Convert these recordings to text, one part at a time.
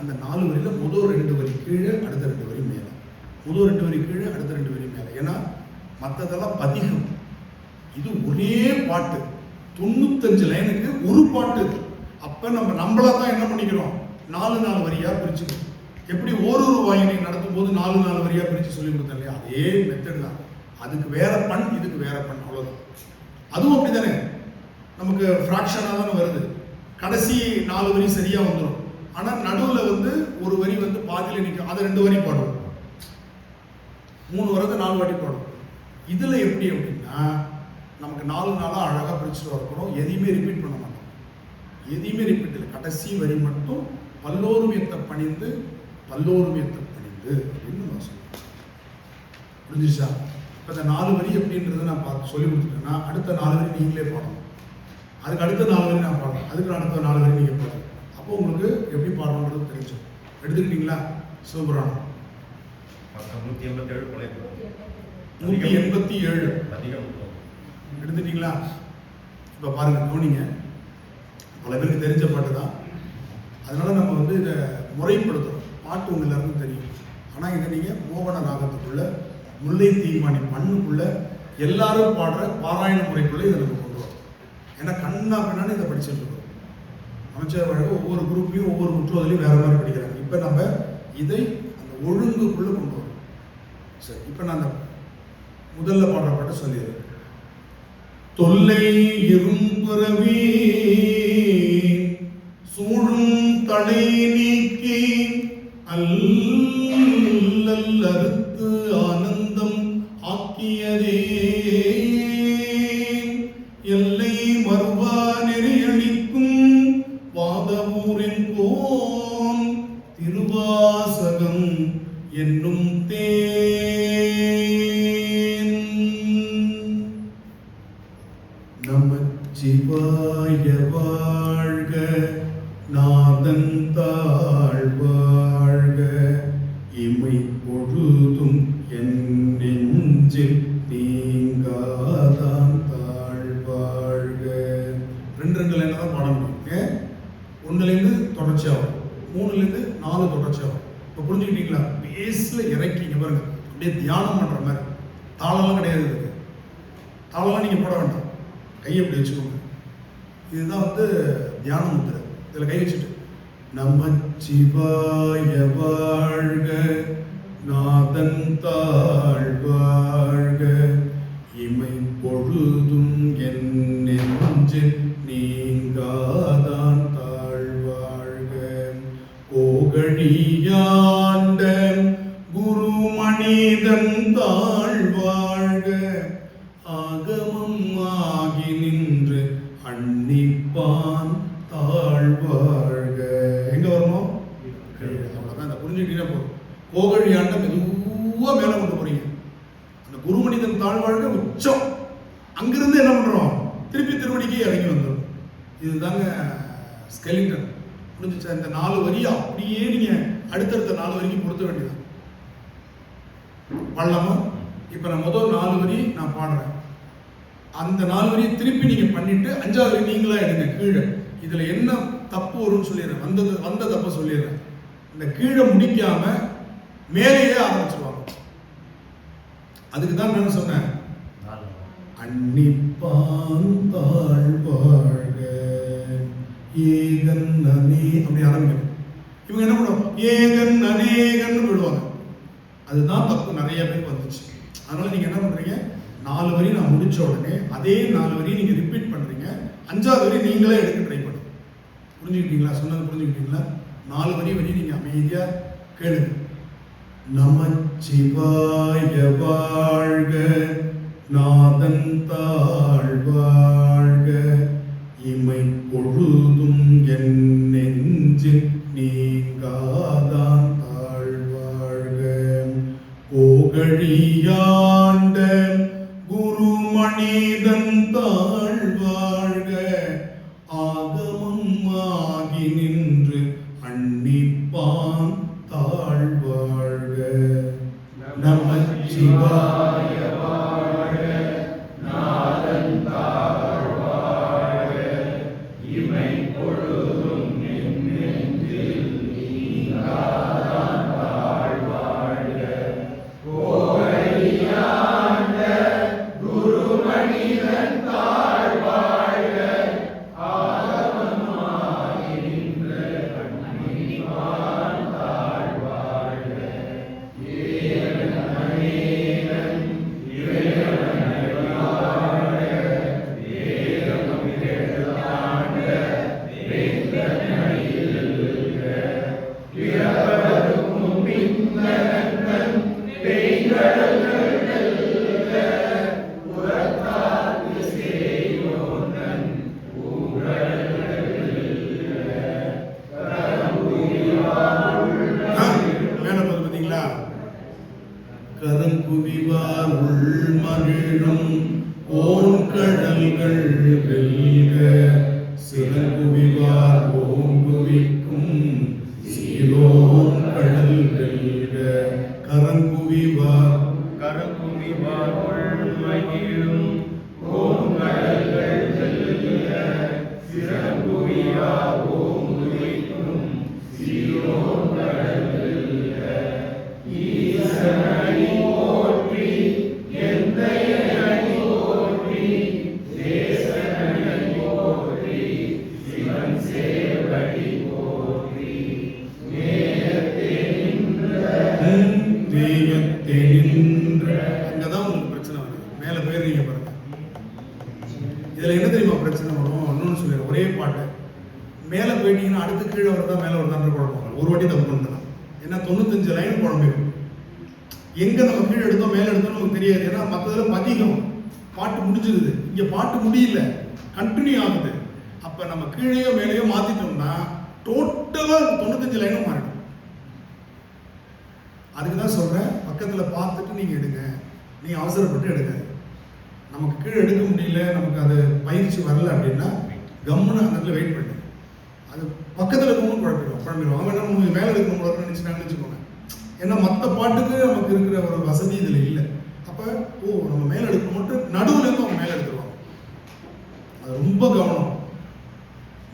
அந்த நாலு வரியில் முதல் ரெண்டு வரி கீழே அடுத்த ரெண்டு வரி மேலே. முதல் ரெண்டு வரி கீழே அடுத்த ரெண்டு வரி மேலே. ஏன்னா மற்றதெல்லாம் பதிகம். இது ஒரே பாட்டு. தொண்ணூத்தஞ்சு லைனுக்கு ஒரு பாட்டு அப்போ நம்ம நம்மளா தான் என்ன பண்ணிக்கிறோம்? நாலு நாலு வரியாக பிரிச்சுக்கணும். எப்படி ஓரொரு வாயினை நடத்தும் போது நாலு நாலு வரியாக பிரித்து சொல்லி கொடுத்தேன் இல்லையா? அதே மெத்தட் தான். அதுக்கு வேற பண் இதுக்கு வேற பண். அவ்வளோதான் அதுவும் அப்படி தானே நமக்கு ஃப்ராக்ஷனாக தானே வருது. கடைசி நாலு வரி சரியாக வந்துடும் ஆனால் நடுவில் வந்து ஒரு வரி வந்து பாதியில் நிற்கும் அதை ரெண்டு வரி பாடும் மூணு வரது நாலு வாட்டி பாடும் இதுல எப்படி அப்படின்னா நமக்கு நாலு நாளாக அழகாக பிரிச்சுட்டு வரப்போறோம் எதையுமே ரிப்பீட் பண்ண மாட்டோம். எதையுமே ரிப்பீட் இல்லை. கடைசி வரி மட்டும் பல்லோருமியத்தை பணிந்து பல்லோருமியத்தை பணிந்து அப்படின்னு நான் சொல்லுவேன் புரிஞ்சுச்சா? இப்போ இந்த நாலு வரி எப்படின்றத நான் பார்த்து சொல்லி கொடுத்துட்டேன்னா அடுத்த நாலு வரி நீங்களே பாடணும். அதுக்கு அடுத்த நாலு வரி நான் பாடணும். அதுக்கு அடுத்த நாலு வரி நீங்கள் பாடணும். அப்போ உங்களுக்கு எப்படி பாடணுன்றது தெரிஞ்சிடும் எடுத்துக்கிட்டீங்களா? சிவபுராணம் நூற்றி எண்பத்தேழு கொலை நூற்றி எண்பத்தி ஏழு. அதிகம். எடுத்துட்டீங்களா இப்போ பாருங்க கவனிங்க. பல பேருக்கு தெரிஞ்ச பாட்டு தான். அதனால நம்ம வந்து இதை முறைப்படுத்துறோம் பாட்டு உங்க எல்லாருக்கும் தெரியும். ஆனால் இதை நீங்கள் மோகன ராகத்துக்குள்ள முல்லை தீர்மானி பண்ணுக்குள்ள எல்லாரும் பாடுற பாராயண முறைக்குள்ள இதை நம்ம கொண்டு வரோம் ஏன்னா கண்ணா பின்னான்னு இதை படிச்சுட்டு அமைச்சர் வழங்க ஒவ்வொரு குரூப்லையும் ஒவ்வொரு முற்றுவதிலையும் வேற மாதிரி படிக்கிறாங்க. இப்போ நம்ம இதை அந்த ஒழுங்குக்குள்ளே கொண்டு வரோம் சரி இப்போ நான் அந்த முதல்ல பாடுற பாட்டை சொல்லிடுறேன். தொல்லை இரும்புறவி சூழும் தடை நீக்கி அல்ல புரிஞ்சுக்கிட்டீங்களா? பேஸில் இறக்கிங்க பாருங்க. அப்படியே தியானம் பண்ணுற மாதிரி. தாளம்லாம் கிடையாது இதுக்கு. தாளம்லாம் நீங்கள் போட வேண்டாம். கையை இப்படி வச்சுக்கோங்க. இதுதான் வந்து தியானம் முத்திரை. இதில் கை வச்சுட்டு நமச்சிவாய வாழ்க நாதன் தாழ் வாழ்க இமை பொழுதும் என் நெஞ்சில் ஆகி நின்று அன்னிப்பான் தாழ்வாழ்க. எங்க வரணும்? அவ்வளவுதான். இந்த புரிஞ்சுக்கிட்டீங்கன்னா போதும். கோகழியாண்ட மெதுவா மேல கொண்டு போறீங்க. அந்த குருமனிதன் தாழ்வாழ்க உச்சம். அங்கிருந்து என்ன பண்றோம்? திருப்பி திருவடிக்கு இறங்கி வந்துடும் இதுதாங்க ஸ்கெலிட்டன் புரிஞ்சுச்சா? இந்த நாலு வரியை அப்படியே நீங்க அடுத்தடுத்த நாலு வரிக்கு பொருத்த வேண்டியது பண்ணலாமா இப்போ நான் முதல் நாலு வரி நான் பாடுறேன். அந்த நாலு வரையும் திருப்பி நீங்க பண்ணிட்டு அஞ்சாவது வரையும் நீங்களா எடுங்க கீழே இதுல என்ன தப்பு வரும்னு சொல்லிடுறேன். வந்தது வந்த தப்பை சொல்லிடுறேன். இந்த கீழே முடிக்காம மேலேயே ஆரம்பிச்சிருவாங்க. அதுக்கு தான் நான் சொன்னேன். அன்னிப்பான் தாழ்வாழ்க ஏகன் அனே அப்படி ஆரம்பிக்கும். இவங்க என்ன பண்ணுவாங்க? ஏகன் நனேகன் விடுவாங்க அதுதான் தப்பு. நிறைய பேர் வந்துச்சு. அதனால நீங்கள் என்ன பண்ணுறீங்க நாலு வரி நான் முடிச்ச உடனே அதே நாலு வரி நீங்கள் ரிப்பீட் பண்ணுறீங்க அஞ்சாவது வரி நீங்களே எடுக்க ட்ரை பண்ணுங்க. புரிஞ்சுக்கிட்டீங்களா? சொன்னது புரிஞ்சுக்கிட்டீங்களா? நாலு வரி வரி நீங்கள் அமைதியாக கேளுங்க. நமச்சிவாய வாழ்க நாதன் தாழ் வாழ்க கரங்குவிவார் உள்மகிழும் ஓன்கடல்கள் வெல்க. சிறங்குவிவார் கண்டினியூ ஆகுது. அப்ப நம்ம கீழேயோ மேலேயோ மாத்திட்டோம்னா டோட்டலாக தொண்ணூத்தஞ்சு லைனும் மாறிடும். அதுக்கு தான் சொல்றேன் பக்கத்துல பார்த்துட்டு நீங்க எடுங்க. நீங்க அவசரப்பட்டு எடுங்க நமக்கு கீழே எடுக்க முடியல நமக்கு அது பயிற்சி வரல அப்படின்னா கம்முன்னு அந்த இடத்துல வெயிட் பண்ணு. அது பக்கத்துல இருக்கவங்க குழப்பிடும் குழம்பிடும் அவங்க என்ன மேலே மேல குழப்பம் நினச்சிட்டாங்கன்னு வச்சுக்கோங்க. ஏன்னா மற்ற பாட்டுக்கு நமக்கு இருக்கிற ஒரு வசதி இதில் இல்லை. அப்போ ஓ நம்ம மேலே எடுக்க மட்டும் நடுவில் இருந்து அவங்க மேலே எடுத்துருவாங்க. அது ரொம்ப கவனம்.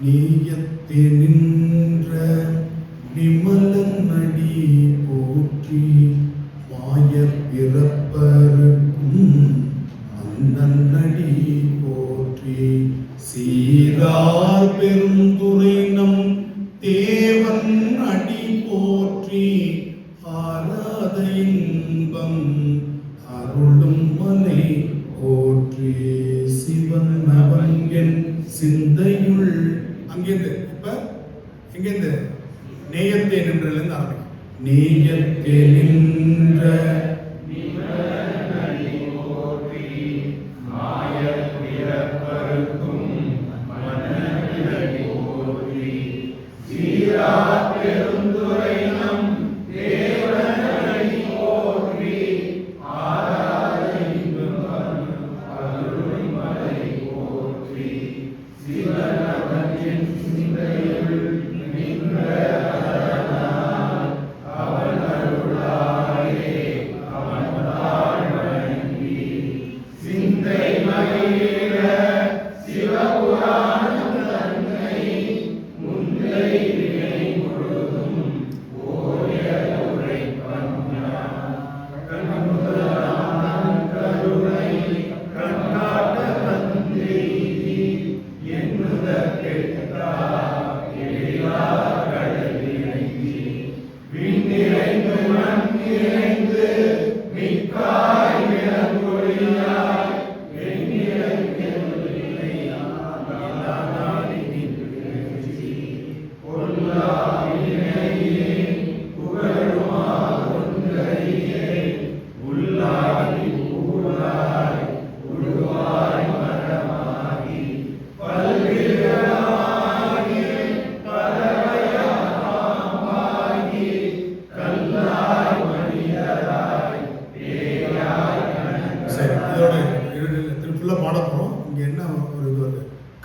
நீயத்தே நின்ற நிமலன் அடி போற்றி மாய பிறப்பருக்கும்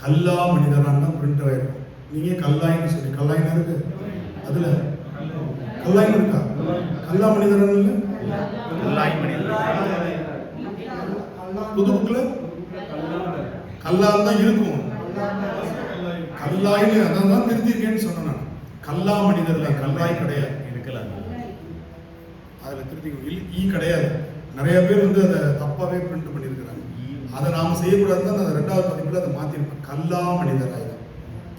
கல்லா மனிதரான் தான் பிரிண்ட் ஆயிருக்கும் நீங்க கல்லாயின்னு சொல்லி. கல்லாயின்னு இருக்கு அதுல. கல்லாயின்னு இருக்கா? கல்லா மனிதரான் இல்ல? லாய் மனிதர் புது புக்ல கல்லால் தான் இருக்கும். கல்லாயின்னு அதான் தான் திருத்திருக்கேன்னு சொன்னேன் நான். கல்லா மனிதர்ல கல்லாய் கிடையாது. இருக்கலாம் அதுல திருத்தி ஈ கிடையாது. நிறைய பேர் வந்து அதை தப்பாவே பிரிண்ட் பண்ணியிருக்கிறாங்க. அதை நாம செய்யக்கூடாதுன்னு தான் நான் ரெண்டாவது பதிப்புல அதை மாத்திருப்பேன். கல்லா மனிதராய். தான்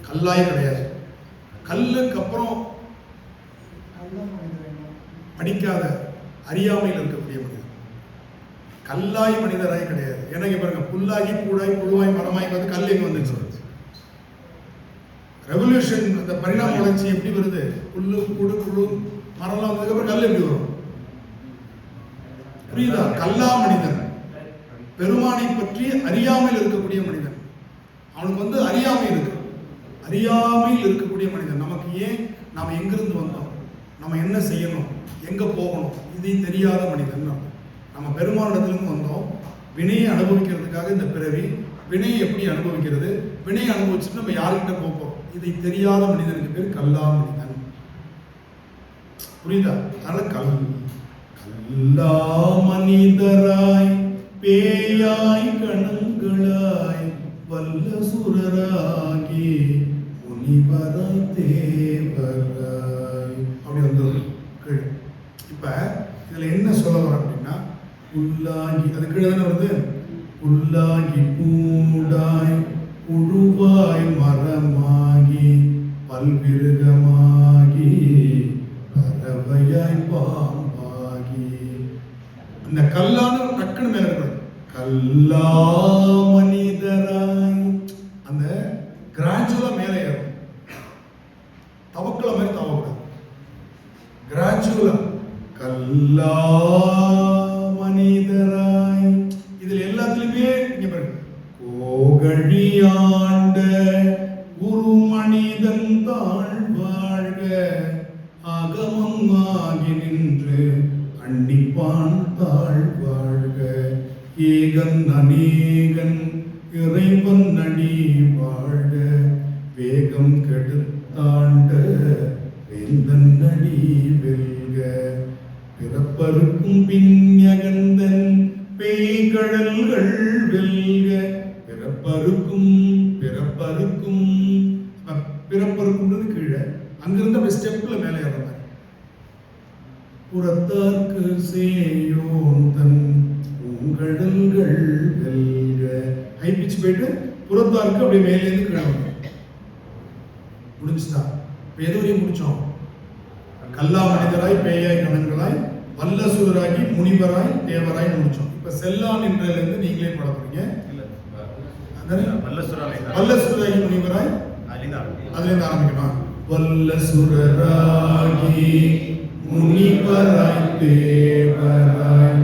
கல்லாய் கிடையாது. கல்லுக்கு அப்புறம் படிக்காத அறியாமையில் இருக்கக்கூடிய மனிதன் கல்லாய் மனிதராய் கிடையாது. ஏன்னா பாருங்க புல்லாகி பூடாய் புழுவாய் மரமாய் வந்து கல் எங்க வந்துச்சு? ரெவல்யூஷன் அந்த பரிணாம வளர்ச்சி எப்படி வருது? புல்லு கூடு புழு மரம்லாம் வந்ததுக்கப்புறம் கல் எப்படி வரும்? புரியுதா? கல்லா மனிதன் பெருமானை பற்றி அறியாமையில் இருக்கக்கூடிய மனிதன். அவனுக்கு வந்து அறியாமை இருக்கு. அறியாமையில் இருக்கக்கூடிய மனிதன். நமக்கு ஏன் நாம் எங்கிருந்து வந்தோம்? நம்ம என்ன செய்யணும்? எங்கே போகணும்? இதையும் தெரியாத மனிதன் நம்ம பெருமானிடத்திலிருந்து வந்தோம். வினையை அனுபவிக்கிறதுக்காக இந்த பிறவி வினையை எப்படி அனுபவிக்கிறது? வினையை அனுபவிச்சுட்டு நம்ம யார்கிட்ட போப்போம்? இதை தெரியாத மனிதனுக்கு பேர் கல்லா மனிதன். புரியுதா? அதனால கல் கல்லா மனிதராய் பேயாய் கணங்களாய் வல்ல சுரராகி முனிவராய் தேவராய். அப்படி வந்து கீழே இப்போ இதில் என்ன சொல்ல வர அப்படின்னா உள்ளாகி அது கீழே தானே வருது? உள்ளாகி பூடாய் புழுவாய் மரமாகி பல்விருகமாகி பறவையாய் பாம்பாகி. இந்த கல்லான டக்குன்னு மேல எல்லா மனிதராய் அந்த கிராஜுவலா மேலே ஏறும். தவக்கல மாதிரி தவக்கூடாது. கிராஜுவலா கல்லா மனிதராய் இதுல எல்லாத்துலயுமே இங்க பாருங்க. கோகழியாண்ட குரு மனிதன் தாழ் வாழ்க அகமம் ஆகி நின்று அன்னிப்பான் தாழ் வாழ்க ஏகன் அநேகன் இறைவன் அடி வாழ வேகம் கெடுத்தாண்ட வேந்தன் அடி வெல்க. பிறப்பருக்கும் பின்யகந்தன் பேய்கடல்கள் வெல்க. பிறப்பருக்கும் பிறப்பருக்கும் பிறப்பருக்குன்றது கீழே. அங்கிருந்து அப்படி ஸ்டெப்ல மேலே ஏறுறாங்க புறத்தார்க்கு சேயோன் தன் ஹை பிச் போயிட்டு புறத்தார்க்கு அப்படியே மேலே இருந்து கீழே வரணும் முடிஞ்சுதா? இப்போ எது வரையும் முடிச்சோம்? கல்லா மனிதராய் பேயாய் கணங்களாய் வல்லசுவராகி முனிவராய் தேவராய் முடிச்சோம். இப்ப செல்லான் என்றிலிருந்து நீங்களே பாட போறீங்க. வல்லசுவராகி முனிவராய்? அதுல இருந்து ஆரம்பிக்கணும் வல்லசுரராகி முனிவராய் தேவராய்.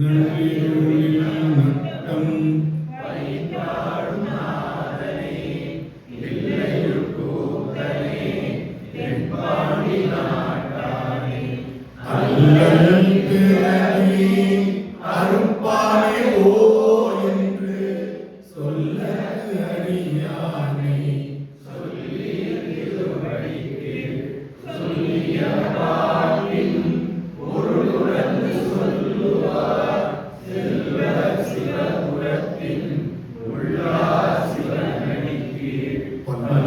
நள்ளிருளில் one.